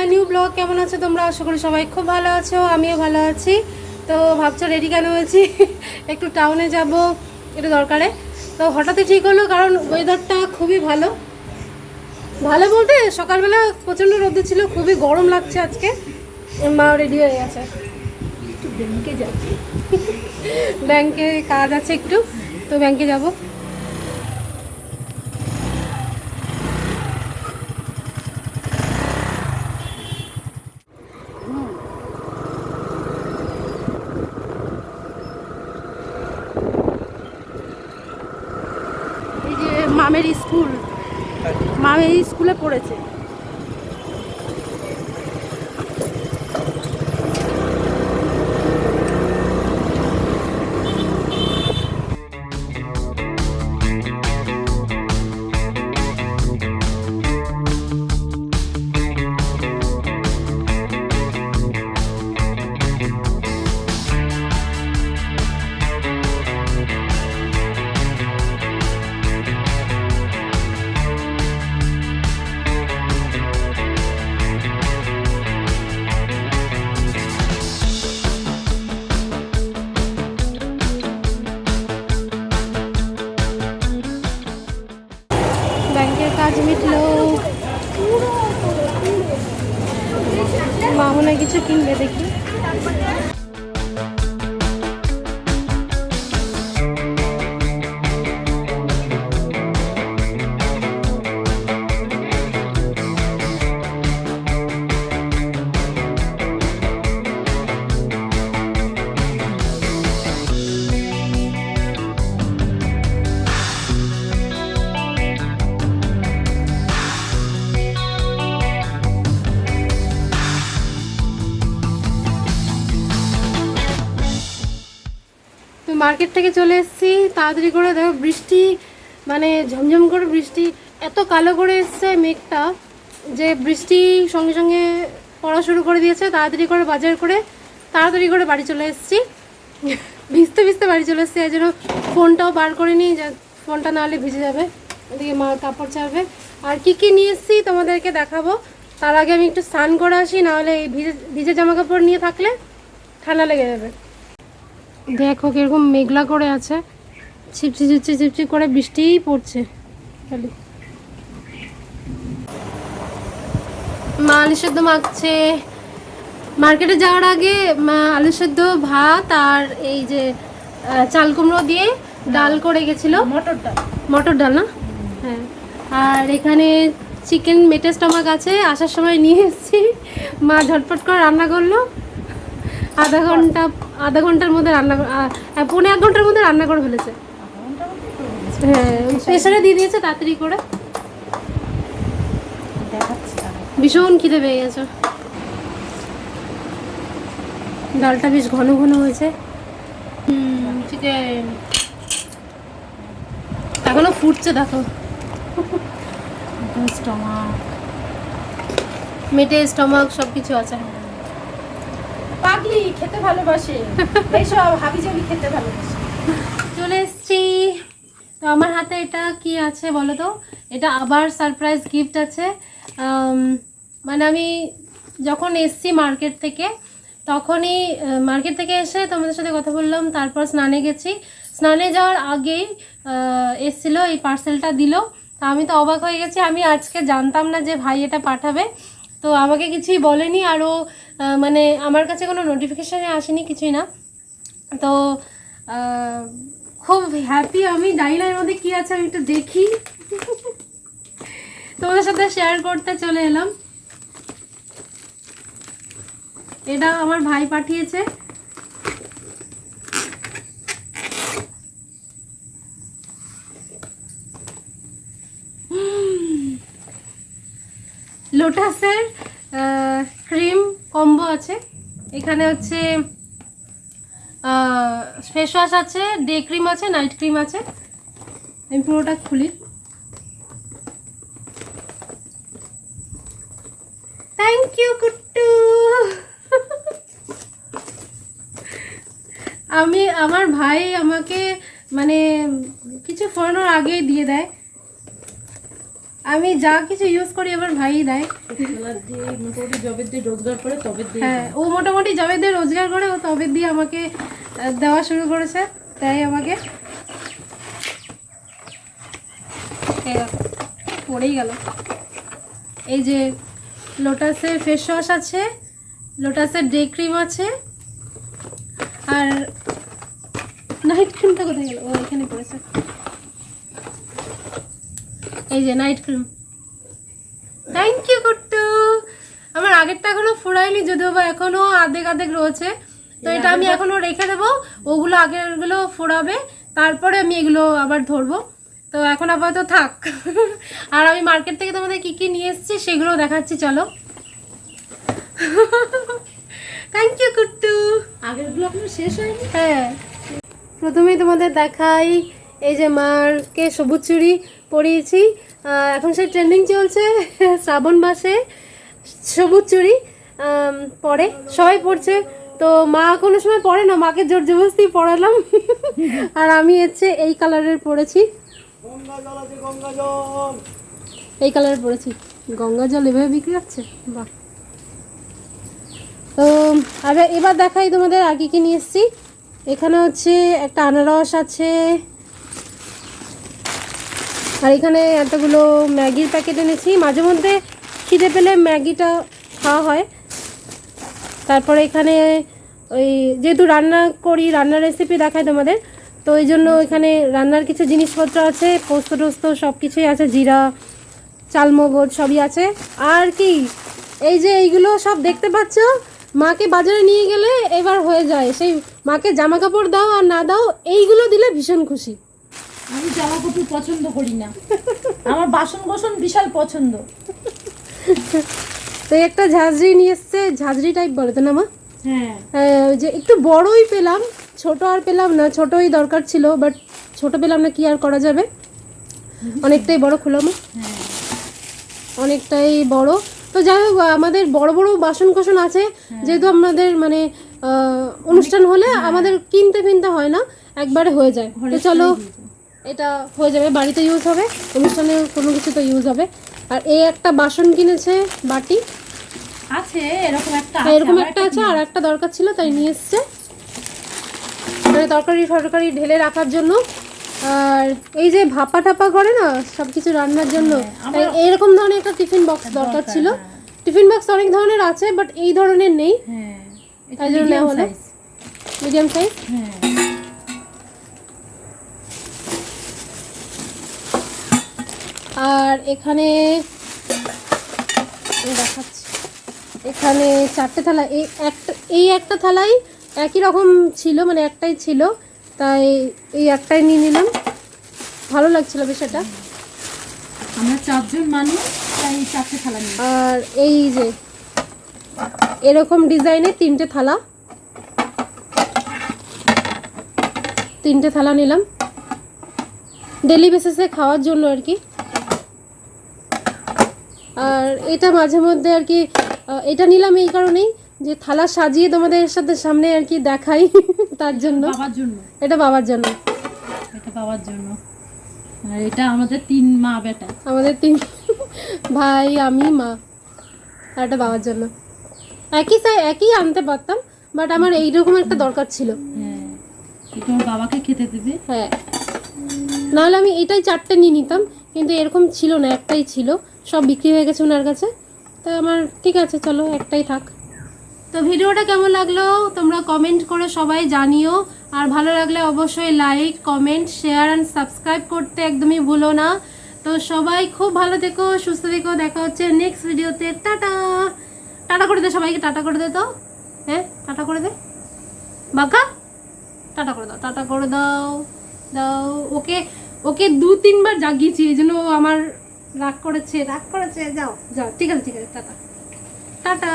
My new blog কেমন আছো তোমরা? আশা করি সবাই খুব ভালো আছো আমিও ভালো আছি। তো ভাবছ রেডি কেন হয়েছি? একটু টাউনে যাব একটু দরকারে। তো হঠাৎই ঠিক হলো কারণ ওয়েদারটা খুবই ভালো। ভালো বলতে সকালবেলা প্রচণ্ড রোদে ছিল খুবই গরম লাগছে আজকে। মা রেডি হয়ে গেছে। ব্যাংকে যাচ্ছি। ব্যাংকে কাজ আছে একটু তো ব্যাংকে যাব এই যে মামের স্কুল মামের স্কুলে পড়েছে। কিছু কিনবে দেখি। মার্কেট থেকে চলে এসেছি, তাড়াতাড়ি করে দেখো বৃষ্টি মানে ঝমঝম করে বৃষ্টি, এত কালো করে এসছে মেঘটা যে বৃষ্টি সঙ্গে সঙ্গে পড়া শুরু করে দিয়েছে। তাড়াতাড়ি করে বাজার করে তাড়াতাড়ি করে বাড়ি চলে এসেছি। ভিজতে ভিজতে বাড়ি চলে এসেছি, এই জন্য ফোনটাও বার করে নিই যা ফোনটা নাহলে ভিজে যাবে ওদিকে মা কাপড় ছাড়বে। আর কি কি নিয়ে এসেছি তোমাদেরকে দেখাবো, তার আগে আমি একটু স্নান করে আসি নাহলে এই ভিজে ভিজে জামা কাপড় নিয়ে থাকলে ঠান্ডা লেগে যাবে। দেখো কীরকম মেঘলা করে আছে। ছিপছি ছিপছি ছিপছি করে বৃষ্টিই পড়ছে। খালি। মা আলু সেদ্ধ মাখছে। মার্কেটে যাওয়ার আগে মা আলু সেদ্ধ ভাত আর এই যে চাল কুমড়ো দিয়ে ডাল করে গেছিল। মটর ডাল। মটর ডাল না? হ্যাঁ। আর এখানে চিকেন মেটে স্টমাক আছে। আসার সময় নিয়ে এসেছি। মা ঝটপট করে রান্না করল। আধা ঘণ্টা আধা ঘণ্টার মধ্যে রান্না পৌনে এক ঘণ্টার মধ্যে রান্না করে ফেলেছে। হ্যাঁ প্রেশারে দিয়ে দিয়েছে তাড়াতাড়ি করে। ভীষণ খিদে পেয়ে গেছে। ডালটা বেশ ঘন ঘন হয়েছে। চিকেন এখনও ফুটছে দেখো। মেটে স্টমাক সব কিছু আছে। পাগলি খেতে ভালোবাসে। এইসব হাবিজাবি খেতে ভালোবাসে। চলে এসছি। তো আমার হাতে এটা কি আছে বলো তো? এটা আবার সারপ্রাইজ গিফট আছে। মানে আমি যখন এসছি মার্কেট থেকে, তখনই মার্কেট থেকে এসে তোমাদের সাথে কথা বললাম, তারপর স্নানে গেছি। স্নানে যাওয়ার আগেই এসছিল, এই পার্সেলটা দিল। তা আমি তো অবাক হয়ে গেছি। আমি আজকে জানতাম না যে ভাই এটা পাঠাবে। তো আমাকে কিছুই বলেনি আরও মানে আমার কাছে কোনো নোটিফিকেশানে আসেনি, কিছুই না। তো খুব হ্যাপি আমি জানি না এর মধ্যে কী আছে আমি একটু দেখি। তোমাদের সাথে শেয়ার করতে চলে এলাম। এটা আমার ভাই পাঠিয়েছে। লোটাসের ক্রিম কম্বো আছে। এখানে হচ্ছে ফেস ওয়াশ আছে ডে ক্রিম আছে নাইট ক্রিম আছে। আমি পুরোটা খুলি। Thank you Kuttu. আমি, আমার ভাই আমাকে মানে কিছু ফোরানোর আগেই দিয়ে দেয়। আমি যা কিছু ইউজ করি এবার ভাই দেয়। জবের হ্যাঁ ও মোটামুটি জবে দিয়ে রোজগার করে, ও তবে দিয়ে আমাকে দেওয়া শুরু করেছে তাই আমাকে। পড়েই গেল। এই যে লোটাসের ফেস ওয়াশ আছে লোটাসের ডে ক্রিম আছে, আর নাইট ক্রিমটা কোথায় গেল? ও এখানে পড়েছে। এই যে night cream thank you Kuttu আমার আগেরটা এখনও ফুরায়নি যদিও বা এখনও আধেক আধেক রয়েছে। তো এটা আমি এখনও রেখে দেবো ওগুলো আগেরগুলো ফোরাবে তারপরে আমি এগুলো আবার ধরবো। তো এখন আপাতত থাক। আর আমি মার্কেট থেকে তোমাদের কি কি নিয়ে এসেছি সেগুলো দেখাচ্ছি চলো। থ্যাংক ইউ কুট্টু আগেরগুলো এখনও শেষ হয়নি? হ্যাঁ। প্রথমেই তোমাদের দেখাই এই যে মারকে সবুজ চুড়ি পরিয়েছি। এখন সেই ট্রেন্ডিং চলছে শ্রাবণ মাসে, সবুজ চুড়ি পরে সবাই পড়ছে তো মা কোনো সময় পরে না, মাকে জোর জবরদস্তি পড়ালাম আর আমি হচ্ছে এই কালারের পরেছি। এই কালারের পরেছি। গঙ্গা জল এভাবে বিক্রি হচ্ছে? বাহ। তো আগে এবার দেখাই তোমাদের আগে কি নিয়ে এসেছি। এখানে হচ্ছে একটা আনারস আছে আর এখানে এতগুলো ম্যাগির প্যাকেট এনেছি। মাঝে মধ্যে খিদে পেলে ম্যাগিটা খাওয়া হয়। তারপরে এখানে ওই যেহেতু রান্না করি, রান্নার রেসিপি দেখায় তোমাদের, তো ওই জন্য এখানে রান্নার কিছু জিনিসপত্র আছে, পোস্ত টোস্ত সব কিছুই আছে, জিরা, চালমগজ সবই আছে। আর কি, এই যে এইগুলো সব দেখতে পাচ্ছ, মাকে বাজারে নিয়ে গেলে এবার হয়ে যায়। সেই মাকে জামা কাপড় দাও আর না দাও, এইগুলো দিলে ভীষণ খুশি। আমি জামা কাপড় পছন্দ করি না। আমার বাসন কোসন বিশাল পছন্দ। তো একটা ঝাঁঝরি নিয়ে এসছে ঝাঁঝরি টাইপ বলে তো না মা? হ্যাঁ। হ্যাঁ, যে একটু বড়ই পেলাম ছোট আর পেলাম না ছোটই দরকার ছিল বাট ছোট পেলাম না কি আর করা যাবে? অনেকটাই বড় খুলাম হ্যাঁ। অনেকটাই বড়। তো যাই হোক আমাদের বড় বড় বাসন কোসন আছে যেহেতু আমাদের মানে অনুষ্ঠান হলে আমাদের কিনতে ফিনতে হয় না একবারে হয়ে যায়। তো চলো এটা হয়ে যাবে বাড়িতে ইউজ হবে অনুষ্ঠানে কোনো কিছু তো ইউজ হবে। আর এই একটা বাসন কিনেছে বাটি। আছে এরকম একটা আছে, এরকম একটা আছে আর একটা দরকার ছিল তাই নিয়ে এসছে। মানে তরকারি তরকারি ঢেলে রাখার জন্য। আর এই যে ভাপা টাপা করে না সব কিছু রান্নার জন্য হ্যাঁ, তাই এইরকম ধরনের একটা টিফিন বক্স দরকার ছিল। টিফিন বক্স অনেক ধরনের আছে বাট এই ধরনের নেই। হ্যাঁ তাই জন্য হলো। মিডিয়াম সাইজ হ্যাঁ। আর এখানে দেখাচ্ছি। এখানে চারটে থালা এই একটা এই একটা থালাই একই রকম ছিল মানে একটাই ছিল তাই এই একটাই নিয়ে নিলাম। ভালো লাগছিল বিষয়টা। আমরা চারজন মানুষ তাই চারটে থালা নিই আর এই যে এরকম ডিজাইনের তিনটে থালা। তিনটে থালা নিলাম। ডেলি বেসিসে খাওয়ার জন্য আর কি। আর এটা মাঝে মধ্যে আর কি এটা নিলাম এই কারণেই যে থালা সাজিয়ে তোমাদের সাথে সামনে আর কি দেখাই তার জন্য। বাবার জন্য। এটা বাবার জন্য। এটা বাবার জন্য। আর এটা আমাদের তিন মা বেটা। আমাদের তিন ভাই আমি মা। আর এটা বাবার জন্য। একই সাই একই আনতে পারতাম বাট আমার এইরকম একটা দরকার ছিল। হ্যাঁ আমার বাবাকে খেতে দেবে? হ্যাঁ। নাহলে আমি এটাই চারটে নিয়ে নিতাম কিন্তু এরকম ছিল না একটাই ছিল। সব বিক্রি হয়ে গেছে ওনার কাছে। তাই আমার, ঠিক আছে, চলো একটাই থাক। তো ভিডিওটা কেমন লাগল? তোমরা কমেন্ট করে সবাই জানিও। আর ভালো লাগলে অবশ্যই like comment share and subscribe করতে একদমই ভুলো না। তো সবাই খুব ভালো থেকো, সুস্থ থেকো। দেখা হচ্ছে নেক্সট ভিডিওতে টাটা! টাটা করে দে সবাইকে, টাটা করে দে তো। হ্যাঁ টাটা করে দে। বাঁকা টাটা করে দাও, টাটা করে দাও। দাও, ওকে ওকে দু তিনবার জাগিয়েছি, এই জন্য আমার রাগ করেছে রাগ করেছে যাও যাও ঠিক আছে ঠিক আছে টাটা। টাটা।